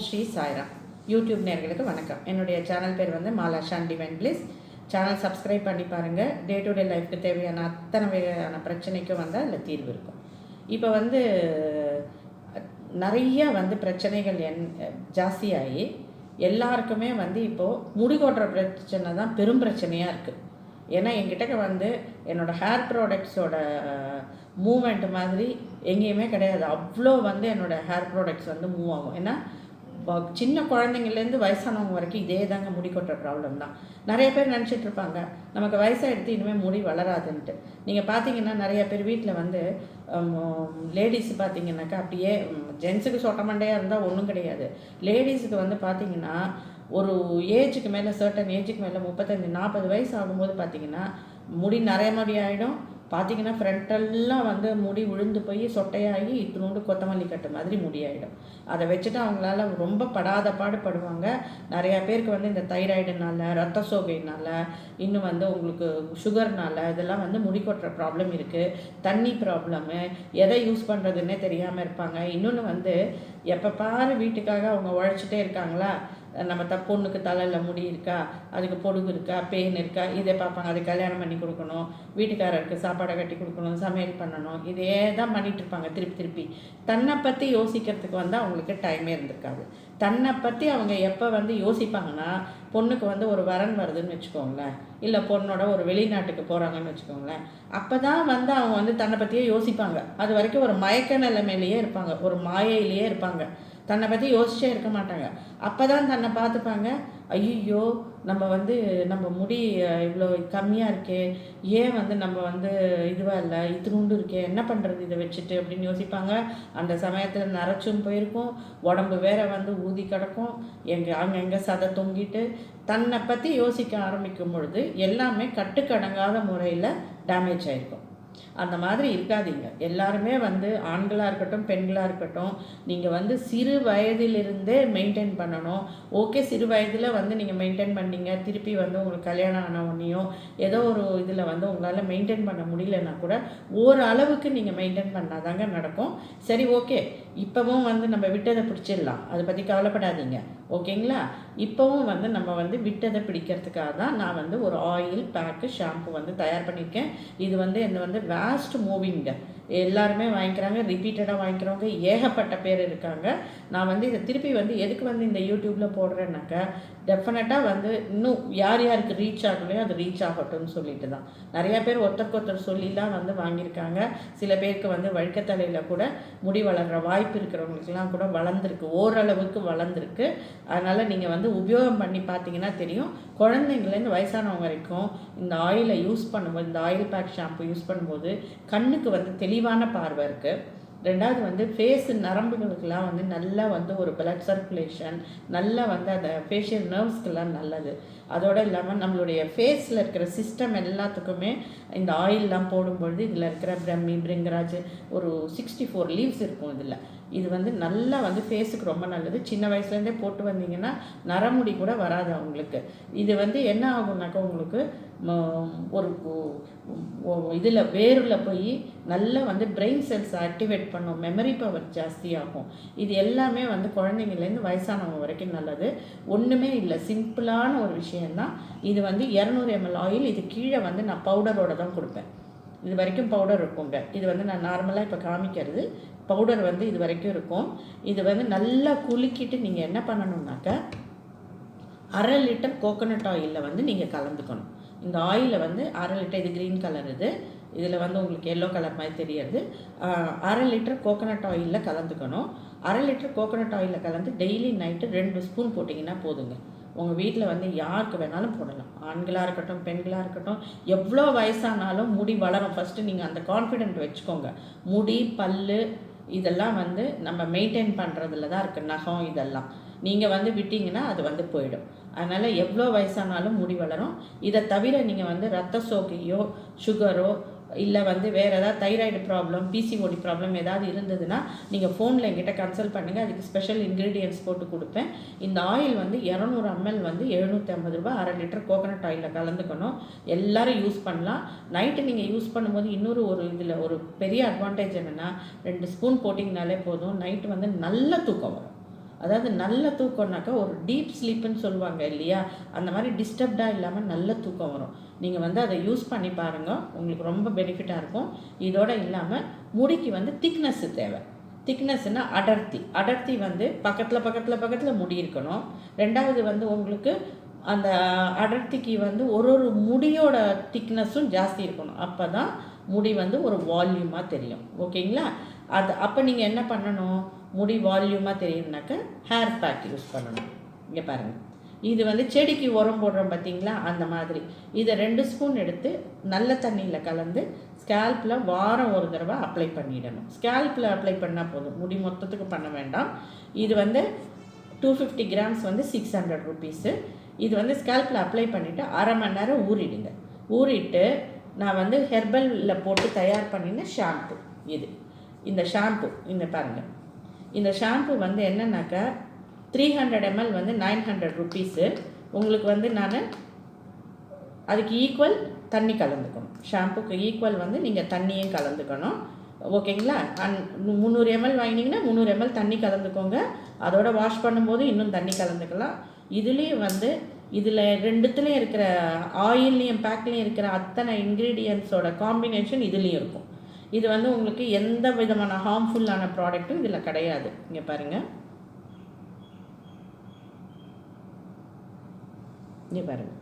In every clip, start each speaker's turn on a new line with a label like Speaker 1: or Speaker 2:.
Speaker 1: Sri Sairam. YouTube நேர்களுக்கு வணக்கம். என்னுடைய சேனல் பேர் வந்து Mala Shaan divine channel subscribe பண்ணி பாருங்கள் டே டு டே லைஃப்க்கு தேவையான அத்தனை வகையான பிரச்சனைக்கும் வந்து அதில் தீர்வு இருக்கும். இப்போ வந்து நிறைய வந்து பிரச்சனைகள் என் ஜாஸ்தியாகி எல்லாருக்குமே வந்து இப்போது முடி கொட்டுற பிரச்சனை தான் பெரும் பிரச்சனையாக இருக்குது ஏன்னா என்கிட்ட வந்து என்னோடய ஹேர் ப்ராடக்ட்ஸோட மூமெண்ட் மாதிரி எங்கேயுமே கிடையாது. அவ்வளோ வந்து என்னோடய ஹேர் ப்ராடக்ட்ஸ் வந்து மூவ் ஆகும். ஏன்னா சின்ன குழந்தைங்கள்லேருந்து வயசானவங்க வரைக்கும் இதே தாங்க முடி கொட்டுற ப்ராப்ளம் தான். நிறைய பேர் நினச்சிட்டு இருப்பாங்க நமக்கு வயசாகிடுத்து இனிமேல் முடி வளராதுன்ட்டு. நீங்கள் பார்த்தீங்கன்னா நிறைய பேர் வீட்டில் வந்து லேடிஸ் பார்த்தீங்கன்னாக்கா அப்படியே ஜென்ஸுக்கு சொட்ட மண்டையாக இருந்தால் ஒன்றும் கிடையாது. லேடிஸுக்கு வந்து பார்த்தீங்கன்னா ஒரு ஏஜுக்கு மேலே சர்டன் ஏஜுக்கு மேலே முப்பத்தஞ்சு நாற்பது வயசு ஆகும்போது பார்த்தீங்கன்னா முடி நிறைய முடி ஆகிடும் பார்த்தீங்கன்னா ஃப்ரண்டெல்லாம் வந்து முடி விழுந்து போய் சொட்டையாகி இத்தினோண்டு கொத்தமல்லி கட்டு மாதிரி முடியாயிடும். அதை வச்சுட்டு அவங்களால ரொம்ப படாத பாடுபடுவாங்க நிறையா பேருக்கு வந்து இந்த தைராய்டுனால ரத்த சோகைனால இன்னும் வந்து உங்களுக்கு சுகர்னால இதெல்லாம் வந்து முடி கொட்டுற ப்ராப்ளம் இருக்குது தண்ணி ப்ராப்ளமு எதை யூஸ் பண்ணுறதுன்னே தெரியாமல் இருப்பாங்க. இன்னொன்று வந்து எப்போ பாரு வீட்டுக்காக அவங்க உழைச்சிட்டே இருக்காங்களா? நம்ம த பொண்ணுக்கு தலையில் முடி இருக்கா அதுக்கு பொடுகு இருக்கா பெயின் இருக்கா இதை பார்ப்பாங்க. அது கல்யாணம் பண்ணி கொடுக்கணும். வீட்டுக்காரருக்கு சாப்பாடை கட்டி கொடுக்கணும் சமையல் பண்ணணும். இதே தான் பண்ணிகிட்டு இருப்பாங்க திருப்பி திருப்பி. தன்னை பற்றி யோசிக்கிறதுக்கு வந்து அவங்களுக்கு டைமே இருந்திருக்காது. தன்னை பற்றி அவங்க எப்போ வந்து யோசிப்பாங்கன்னா பொண்ணுக்கு வந்து ஒரு வரன் வருதுன்னு வச்சுக்கோங்களேன். இல்லை பொண்ணோட ஒரு வெளிநாட்டுக்கு போகிறாங்கன்னு வச்சுக்கோங்களேன். அப்போ தான் வந்து அவங்க வந்து தன்னை பற்றியே யோசிப்பாங்க. அது வரைக்கும் ஒரு மயக்க நிலைமையிலேயே இருப்பாங்க. ஒரு மாயையிலேயே இருப்பாங்க. தன்னை பற்றி யோசிச்சே இருக்க மாட்டாங்க. அப்போ தான் தன்னை பார்த்துப்பாங்க. ஐயோ நம்ம வந்து நம்ம முடி இவ்வளோ கம்மியாக இருக்கே. ஏன் வந்து நம்ம வந்து இதுவாக இல்லை? இத்தினூண்டு இருக்கே. என்ன பண்ணுறது இதை வச்சுட்டு? அப்படின்னு யோசிப்பாங்க. அந்த சமயத்தில் நரைச்சும் போயிருக்கும். உடம்பு வேற வந்து ஊதி கிடக்கும். எங்கே அங்கங்கே சதை தொங்கிட்டு தன்னை பற்றி யோசிக்க ஆரம்பிக்கும் பொழுது எல்லாமே கட்டுக்கடங்காத முறையில் டேமேஜ் ஆகிருக்கும் அந்த மாதிரி இருக்காதீங்க. எல்லாருமே வந்து ஆண்களாக இருக்கட்டும் பெண்களாக இருக்கட்டும் நீங்கள் வந்து சிறு வயதிலிருந்தே மெயின்டைன் பண்ணணும். ஓகே சிறு வயதில் வந்து நீங்கள் மெயின்டைன் பண்ணீங்க. திருப்பி வந்து உங்களுக்கு கல்யாணம் ஆன உடனேயும் ஏதோ ஒரு இதில் வந்து உங்களால் மெயின்டைன் பண்ண முடியலன்னா கூட ஓரளவுக்கு நீங்கள் மெயின்டைன் பண்ணாதாங்க நடக்கும். சரி ஓகே இப்போவும் வந்து நம்ம விட்டதை பிடிச்சிடலாம். அதை பற்றி கவலைப்படாதீங்க. ஓகேங்களா? இப்போவும் வந்து நம்ம வந்து விட்டதை பிடிக்கிறதுக்காக தான் நான் வந்து ஒரு ஆயில் பேக்கு ஷாம்பு வந்து தயார் பண்ணியிருக்கேன். இது வந்து என்ன வந்து வேஸ்ட் மூவிங்க எல்லாருமே வாங்கிக்கிறாங்க ரிப்பீட்டடாக வாங்கிக்கிறவங்க ஏகப்பட்ட பேர் இருக்காங்க. நான் வந்து இதை திருப்பி வந்து எதுக்கு வந்து இந்த யூடியூப்பில் போடுறேன்னாக்கா டெஃபினட்டாக வந்து இன்னும் யார் யாருக்கு ரீச் ஆகலையோ அது ரீச் ஆகட்டும்னு சொல்லிட்டு தான். நிறையா பேர் ஒருத்தருக்கு ஒருத்தர் சொல்லிலாம் வந்து வாங்கியிருக்காங்க. சில பேருக்கு வந்து வழுக்கத்தலையில் கூட முடி வளர்கிற வாய்ப்பு இருக்கிறவங்களுக்குலாம் கூட வளர்ந்துருக்கு. ஓரளவுக்கு வளர்ந்துருக்கு. அதனால் நீங்கள் வந்து உபயோகம் பண்ணி பார்த்தீங்கன்னா தெரியும். குழந்தைங்கள்லேருந்து வயசானவங்க வரைக்கும் இந்த ஆயிலை யூஸ் பண்ணும்போது இந்த ஆயில் பேக் ஷாம்பு யூஸ் பண்ணும்போது கண்ணுக்கு வந்து தெளிவான பார்வை இருக்குது ரெண்டாவது வந்து ஃபேஸ் நரம்புகளுக்கெல்லாம் வந்து நல்லா வந்து ஒரு பிளட் சர்க்குலேஷன் நல்லா வந்து அந்த ஃபேஷியல் நர்வ்ஸ்க்கெல்லாம் நல்லது. அதோடு இல்லாமல் நம்மளுடைய ஃபேஸில் இருக்கிற சிஸ்டம் எல்லாத்துக்குமே இந்த ஆயிலெலாம் போடும்பொழுது இதில் இருக்கிற பிரம்மி பிரிங்கராஜ் ஒரு சிக்ஸ்டி ஃபோர் லீவ்ஸ் இருக்கும் இதில். இது வந்து நல்லா வந்து ஃபேஸுக்கு ரொம்ப நல்லது. சின்ன வயசுலேருந்தே போட்டு வந்தீங்கன்னா நரமுடி கூட வராது அவங்களுக்கு. இது வந்து என்ன ஆகும்னாக்கா உங்களுக்கு ஒரு இதில் வேரில் போய் நல்லா வந்து பிரெயின் செல்ஸ் ஆக்டிவேட் பண்ணும். மெமரி பவர் ஜாஸ்தியாகும். இது எல்லாமே வந்து குழந்தைங்கள்லேருந்து வயசானவங்க வரைக்கும் நல்லது. ஒன்றுமே இல்லை. சிம்பிளான ஒரு விஷயந்தான் இது வந்து இரநூறு எம்எல் ஆயில் இது கீழே வந்து நான் பவுடரோட தான் கொடுப்பேன். இது வரைக்கும் பவுடர் இருக்குங்க. இது வந்து நான் நார்மலாக இப்போ காமிக்கிறது. பவுடர் வந்து இது வரைக்கும் இருக்கும். இது வந்து நல்லா குலுக்கிட்டு நீங்கள் என்ன பண்ணணும்னாக்கா அரை லிட்டர் கோகோனட் ஆயிலில் வந்து நீங்கள் கலந்துக்கணும். இந்த ஆயிலில் வந்து அரை லிட்டர் இது க்ரீன் கலர் இது. இதில் வந்து உங்களுக்கு எல்லோ கலர் மாதிரி தெரியுது. அரை லிட்டர் கோகோனட் ஆயிலில் கலந்துக்கணும். அரை லிட்டர் கோகோனட் ஆயிலில் கலந்து டெய்லி நைட்டு ரெண்டு ஸ்பூன் போட்டிங்கன்னா போதுங்க. உங்கள் வீட்டில் வந்து யாருக்கு வேணாலும் போடலாம். ஆண்களாக இருக்கட்டும் பெண்களாக இருக்கட்டும் எவ்வளோ வயசானாலும் முடி வளரும். ஃபஸ்ட்டு நீங்கள் அந்த கான்ஃபிடென்ட் வச்சுக்கோங்க. முடி பல்லு இதெல்லாம் வந்து நம்ம மெயின்டைன் பண்ணுறதுல தான் இருக்குது நகம் இதெல்லாம். நீங்கள் வந்து விட்டிங்கன்னா அது வந்து போயிடும். அதனால் எவ்வளோ வயசானாலும் முடி வளரும். இதை தவிர நீங்கள் வந்து ரத்த சோகையோ சுகரோ இல்லை வந்து வேறு ஏதாவது தைராய்டு ப்ராப்ளம் பிசிஓடி ப்ராப்ளம் ஏதாவது இருந்ததுன்னா நீங்கள் ஃபோனில் என்கிட்ட கன்சல்ட் பண்ணுங்கள் அதுக்கு ஸ்பெஷல் இன்க்ரீடியன்ஸ் போட்டு கொடுப்பேன். இந்த ஆயில் வந்து இரநூறு எம்எல் வந்து எழுநூற்றி ஐம்பது ரூபாய் அரை லிட்டர் கோகனட் ஆயிலில் கலந்துக்கணும். எல்லோரும் யூஸ் பண்ணலாம். நைட்டு நீங்கள் யூஸ் பண்ணும்போது இன்னொரு ஒரு இதில் ஒரு பெரிய அட்வான்டேஜ் என்னென்னா ரெண்டு ஸ்பூன் போட்டிங்கனாலே போதும். நைட்டு வந்து நல்ல தூக்கம் வரும். அதாவது நல்ல தூக்கம்னாக்கா ஒரு டீப் ஸ்லீப்புன்னு சொல்லுவாங்க இல்லையா? அந்த மாதிரி டிஸ்டர்ப்டாக இல்லாமல் நல்ல தூக்கம் வரும். நீங்கள் வந்து அதை யூஸ் பண்ணி பாருங்கள் உங்களுக்கு ரொம்ப பெனிஃபிட்டாக இருக்கும். இதோட இல்லாமல் முடிக்கு வந்து திக்னஸ்ஸு தேவை. திக்னஸ்னால் அடர்த்தி. அடர்த்தி வந்து பக்கத்தில் பக்கத்தில் பக்கத்தில் முடி இருக்கணும். ரெண்டாவது வந்து உங்களுக்கு அந்த அடர்த்திக்கு வந்து ஒரு ஒரு முடியோட திக்னஸும் ஜாஸ்தி இருக்கணும். அப்போ தான் முடி வந்து ஒரு வால்யூமாக தெரியும். ஓகேங்களா அது அப்போ நீங்கள் என்ன பண்ணணும்? முடி வால்யூமாக தெரியும்னாக்க ஹேர் பேக் யூஸ் பண்ணணும். இங்கே பாருங்கள் இது வந்து செடிக்கு உரம் போடுறோம் பார்த்தீங்களா அந்த மாதிரி. இதை ரெண்டு ஸ்பூன் எடுத்து நல்ல தண்ணியில் கலந்து ஸ்கேல்பில் வாரம் ஒரு தடவை அப்ளை பண்ணிடணும். ஸ்கேல்பில் அப்ளை பண்ணால் போதும். முடி மொத்தத்துக்கு பண்ண வேண்டாம். இது வந்து டூ ஃபிஃப்டி கிராம்ஸ் வந்து சிக்ஸ் ஹண்ட்ரட் ருபீஸு இது வந்து ஸ்கேல்பில் அப்ளை பண்ணிவிட்டு அரை மணி நேரம் ஊறிடுங்க. ஊறிட்டு நான் வந்து ஹெர்பலில் போட்டு தயார் பண்ணின ஷாம்பு இது. இந்த ஷாம்பு இந்த பாருங்கள் இந்த ஷாம்பு வந்து என்னன்னாக்கா த்ரீ ஹண்ட்ரட் எம்எல் வந்து நைன் ஹண்ட்ரட் ருபீஸு உங்களுக்கு வந்து நான் அதுக்கு ஈக்குவல் தண்ணி கலந்துக்கணும். ஷாம்புக்கு ஈக்குவல் வந்து நீங்கள் தண்ணியும் கலந்துக்கணும். ஓகேங்களா அன் முந்நூறு எம்எல் வாங்கினீங்கன்னா முந்நூறு எம்எல் தண்ணி கலந்துக்கோங்க. அதோட வாஷ் பண்ணும்போது இன்னும் தண்ணி கலந்துக்கலாம். இதுலேயும் வந்து இதில் ரெண்டுத்துலேயும் இருக்கிற ஆயில்லையும் பேக்லேயும் இருக்கிற அத்தனை இன்க்ரீடியன்ஸோட காம்பினேஷன் இதுலேயும் இருக்கும். இது வந்து உங்களுக்கு எந்த விதமான ஹார்ம்ஃபுல்லான ப்ராடக்ட்டும் இதில் கிடையாது. இங்கே பாருங்கள் இங்கே பாருங்கள்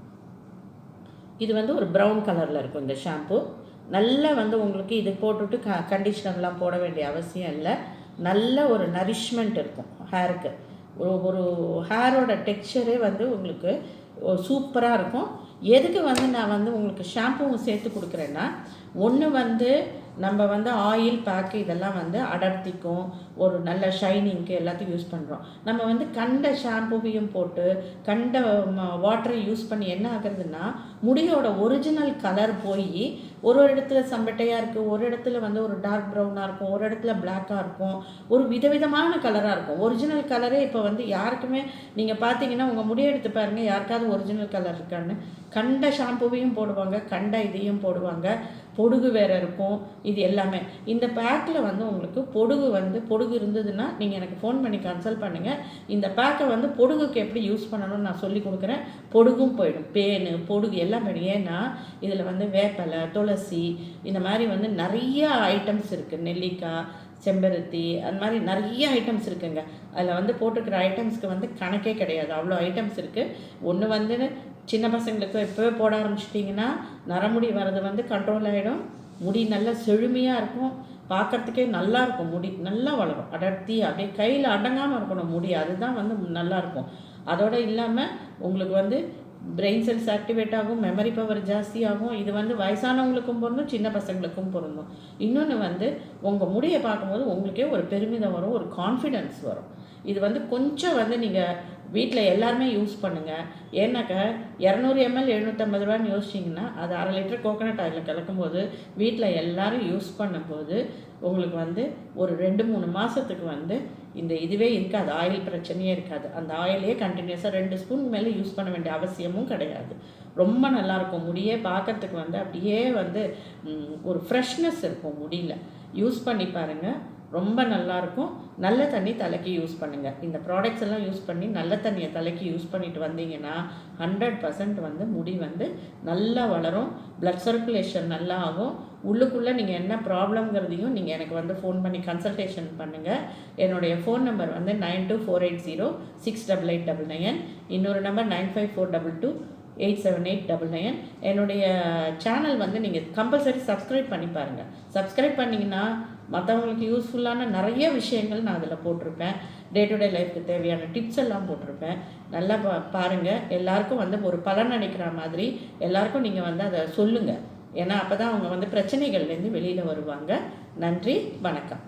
Speaker 1: இது வந்து ஒரு ப்ரௌன் கலரில் இருக்கும் இந்த ஷாம்பு நல்லா வந்து உங்களுக்கு இது போட்டுட்டு க கண்டிஷ்னர்லாம் போட வேண்டிய அவசியம் இல்லை. நல்ல ஒரு நரிஷ்மெண்ட் இருக்கும் ஹேருக்கு ஒரு ஒரு ஹேரோட டெக்ஸ்சரே வந்து உங்களுக்கு சூப்பராக இருக்கும். எதுக்கு வந்து நான் வந்து உங்களுக்கு ஷாம்புவும் சேர்த்து கொடுக்குறேன்னா ஒன்று வந்து நம்ம வந்து ஆயில் பேக்கு இதெல்லாம் வந்து அடர்த்திக்கும். ஒரு நல்ல ஷைனிங்க்கு எல்லாத்தையும் யூஸ் பண்ணுறோம் நம்ம வந்து கண்ட ஷாம்புவையும் போட்டு கண்ட வாட்டரை யூஸ் பண்ணி என்ன ஆகுறதுன்னா முடியோட ஒரிஜினல் கலர் போய் ஒரு ஒரு இடத்துல சம்பட்டையாக இருக்குது ஒரு இடத்துல வந்து ஒரு டார்க் ப்ரௌனாக இருக்கும் ஒரு இடத்துல பிளாக்காக இருக்கும் ஒரு விதவிதமான கலராக இருக்கும். ஒரிஜினல் கலரே இப்போ வந்து யாருக்குமே நீங்கள் பார்த்தீங்கன்னா உங்கள் முடியை எடுத்து பாருங்கள் யாருக்காவது ஒரிஜினல் கலர் இருக்கான்னு. கண்ட ஷாம்புவையும் போடுவாங்க கண்ட இதையும் போடுவாங்க. பொடுகு வேறு இருக்கும் இது எல்லாமே. இந்த பேக்கில் வந்து உங்களுக்கு பொடுகு வந்து பொடுகு இருந்ததுன்னா நீங்கள் எனக்கு ஃபோன் பண்ணி கன்சல்ட் பண்ணுங்கள் இந்த பேக்கை வந்து பொடுகுக்கு எப்படி யூஸ் பண்ணணும்னு நான் சொல்லி கொடுக்குறேன். பொடுகும் போயிடும். பேனு பொடுகு எல்லாம் போயிடும். ஏன்னா இதில் வந்து வேப்பலை துளசி இந்த மாதிரி வந்து நிறைய ஐட்டம்ஸ் இருக்குது நெல்லிக்காய் செம்பருத்தி அந்த மாதிரி நிறைய ஐட்டம்ஸ் இருக்குங்க. அதில் வந்து போட்டிருக்கிற ஐட்டம்ஸ்க்கு வந்து கணக்கே கிடையாது. அவ்வளோ ஐட்டம்ஸ் இருக்குது ஒன்று வந்து சின்ன பசங்களுக்கு இப்போவே போட ஆரம்பிச்சிட்டிங்கன்னா நரமுடி வர்றது வந்து கண்ட்ரோல் ஆகிடும் முடி நல்லா செழுமையாக இருக்கும். பார்க்குறதுக்கே நல்லா இருக்கும். முடி நல்லா வளரும். அடர்த்தி அப்படியே கையில் அடங்காமல் இருக்கணும் முடி. அதுதான் வந்து நல்லாயிருக்கும் அதோடு இல்லாமல் உங்களுக்கு வந்து பிரெயின் செல்ஸ் ஆக்டிவேட் ஆகும் மெமரி பவர் ஜாஸ்தியாகும் இது வந்து வயசானவங்களுக்கும் பொருந்தும் சின்ன பசங்களுக்கும் பொருந்தும். இன்னொன்று வந்து உங்கள் முடியை பார்க்கும்போது உங்களுக்கே ஒரு பெருமிதம் வரும் ஒரு கான்ஃபிடென்ஸ் வரும். இது வந்து கொஞ்சம் வந்து நீங்கள் வீட்டில் எல்லாருமே யூஸ் பண்ணுங்கள் ஏன்னாக்கா இரநூறு எம்எல் எழுநூற்றம்பது ரூபான்னு யோசிச்சிங்கன்னா அது அரை லிட்டர் கோகோனட் ஆயிலில் கலக்கும்போது வீட்டில் எல்லோரும் யூஸ் பண்ணும்போது உங்களுக்கு வந்து ஒரு ரெண்டு மூணு மாதத்துக்கு வந்து இந்த இதுவே இருக்காது. ஆயில் பிரச்சனையே இருக்காது. அந்த ஆயிலே கண்டினியூஸாக ரெண்டு ஸ்பூன் மேலே யூஸ் பண்ண வேண்டிய அவசியமும் கிடையாது. ரொம்ப நல்லாயிருக்கும் முடியே பார்க்குறதுக்கு வந்து அப்படியே வந்து ஒரு ஃப்ரெஷ்னஸ் இருக்கும். முடியல. யூஸ் பண்ணி பாருங்கள் ரொம்ப நல்லாயிருக்கும் நல்ல தண்ணி தலைக்கு யூஸ் பண்ணுங்கள் இந்த ப்ராடக்ட்ஸ் எல்லாம் யூஸ் பண்ணி நல்ல தண்ணியை தலைக்கு யூஸ் பண்ணிட்டு வந்தீங்கன்னா ஹண்ட்ரட் பர்சன்ட் வந்து முடி வந்து நல்லா வளரும். ப்ளட் சர்க்குலேஷன் நல்லா ஆகும். உள்ளுக்குள்ளே நீங்கள் என்ன ப்ராப்ளம்ங்கிறதையும் நீங்கள் எனக்கு வந்து ஃபோன் பண்ணி கன்சல்டேஷன் பண்ணுங்கள் என்னுடைய ஃபோன் நம்பர் வந்து nine two four eight zero six double eight double nine இன்னொரு number nine five four double two eight seven eight double nine. என்னுடைய சேனல் வந்து நீங்கள் கம்பல்சரி சப்ஸ்கிரைப் பண்ணி பாருங்கள் சப்ஸ்கிரைப் பண்ணிங்கன்னா மற்றவங்களுக்கு யூஸ்ஃபுல்லான நிறைய விஷயங்கள் நான் அதில் போட்டிருப்பேன். டே டு டே லைஃப்க்கு தேவையான டிப்ஸ் எல்லாம் போட்டிருப்பேன். நல்லா பா பாருங்கள் எல்லாருக்கும் வந்து ஒரு பலன் அளிக்கிற மாதிரி எல்லாருக்கும் நீங்கள் வந்து அதை சொல்லுங்கள் ஏன்னா அப்போ தான் அவங்க வந்து பிரச்சனைகள்லேருந்து வெளியில் வருவாங்க. நன்றி வணக்கம்.